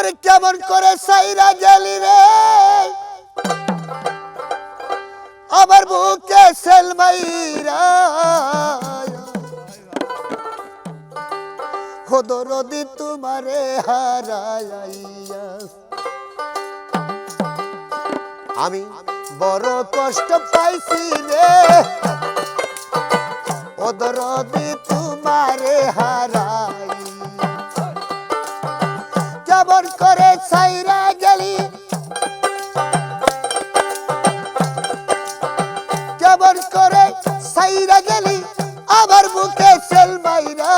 ওরে কেমন করে সাইরা গেলি রে? আমার বুকে সেলমাইরা খোদরদি তোমারে হারাইয়া। আমি বড় কষ্ট পাইছি রে। ওদরদি তোমারে হারাই ছাইরা গেলি। কেমন করে ছাইরা গেলি, আমার বুকে সেল মাইরা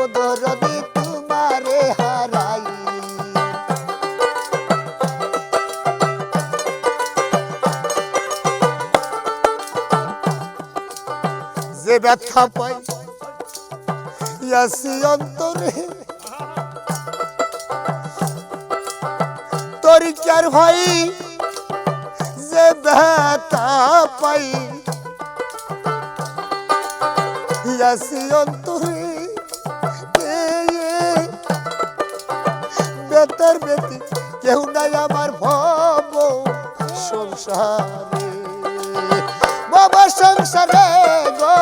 ওদরদি তোমারে হারাই। যে ব্যথা পাই ইয়াসি অন্তরে তরিকার ভাই, যে ব্যথা পাই। ইয়াসি অন্তরে বেতার বেতি কেউ নাই আমার ভব সংসারে। বাবা সংসারে গো।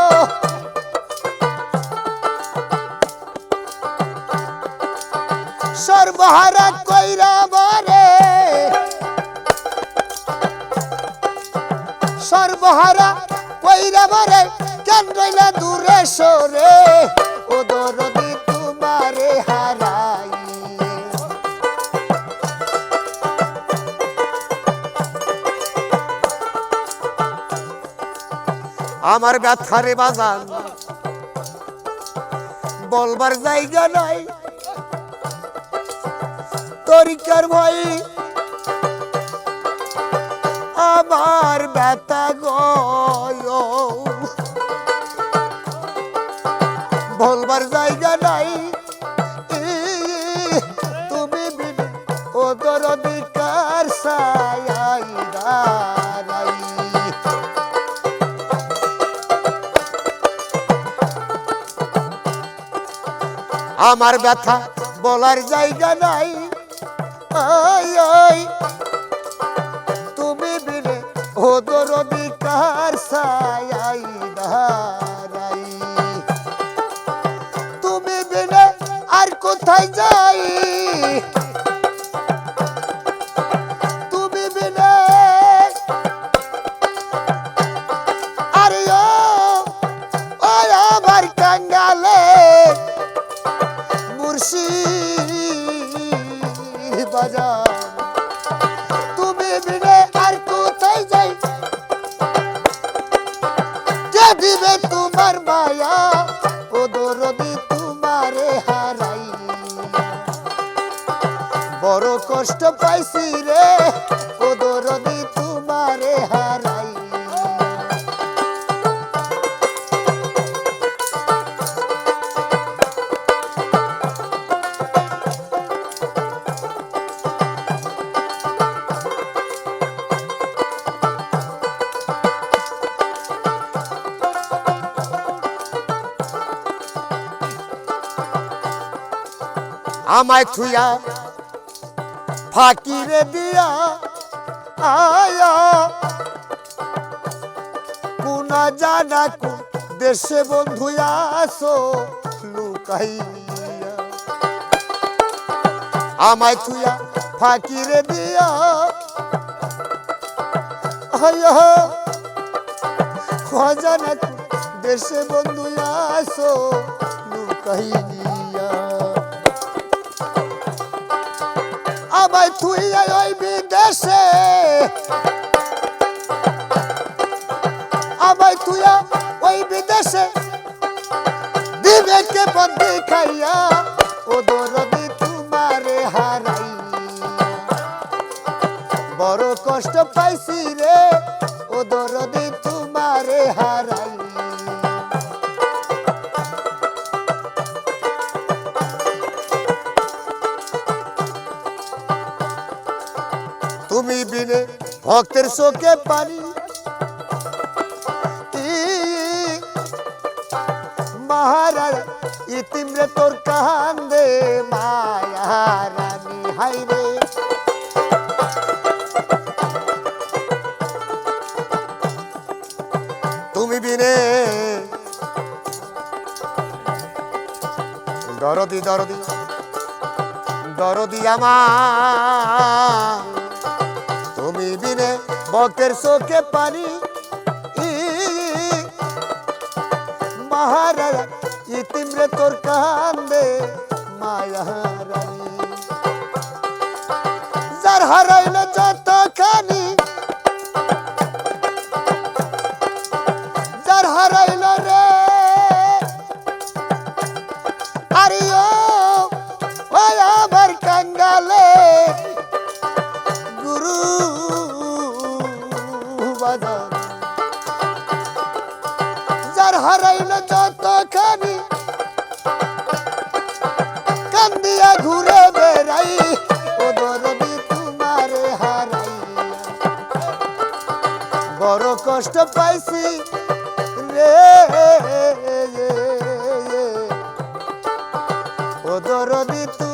সর্বহারা কইরা মরে সর্বহারা কইরা মরে কেন রইলা দূরে সরে? ও দরদি তোমারে হারাই আমার ব্যথারে বাজান, বলবার জায়গা নাই। তরিকার ভাই আমার ব্যথা গয় বলবার জায়গা নাই। তুমি ওদর অধিকার আমার ব্যথা বলার জায়গা নাই। আই তুমি বিনে অধিকার সায়াই দাঁড়াই তুমি বিনে আর কোথায় যাই? তুমি বিনে আরে ও আমার কাঙ্গালে মুর্শিদ বাজার। মায়া আমায় থুয়া ফাকিরে দিয়া আয়া। কুনা জানা কু দেশে বন্ধু আসো লুকাইয়া। আমায় থুয়া ফাকিরে দিয়া আয়া। খজানা কু দেশে বন্ধু আসো লুকাইয়া। আমায় তুই ওই বিদেশে। আমায় তুই ওই বিদেশে। দিবে কে বন্দি খাইয়া, ও দরদি তোমারে হারাই বড় কষ্ট পাইছি রে, ও দরদি তোমারে হারাই তুমি বিনে ভক্তের চোখে পানি। মহারাজ ইতিমরে তোর কান্দে মায়া রানী হাই রে। তুমি বিনে দরদি দরদি দরদি আমার। বিনে বকের চোখে পানি। মহারাজা ইতিমরে তোর কান্দে, মায়ারানী। যার হারাইল যত খানি যার হারাইল হারাইল যতখানি। কান্দিয়া ঘুরে বেড়াই, ও দরদি তোমারে হারাইয়া। বড় কষ্ট পাইছি রে ও দরদি তোমারে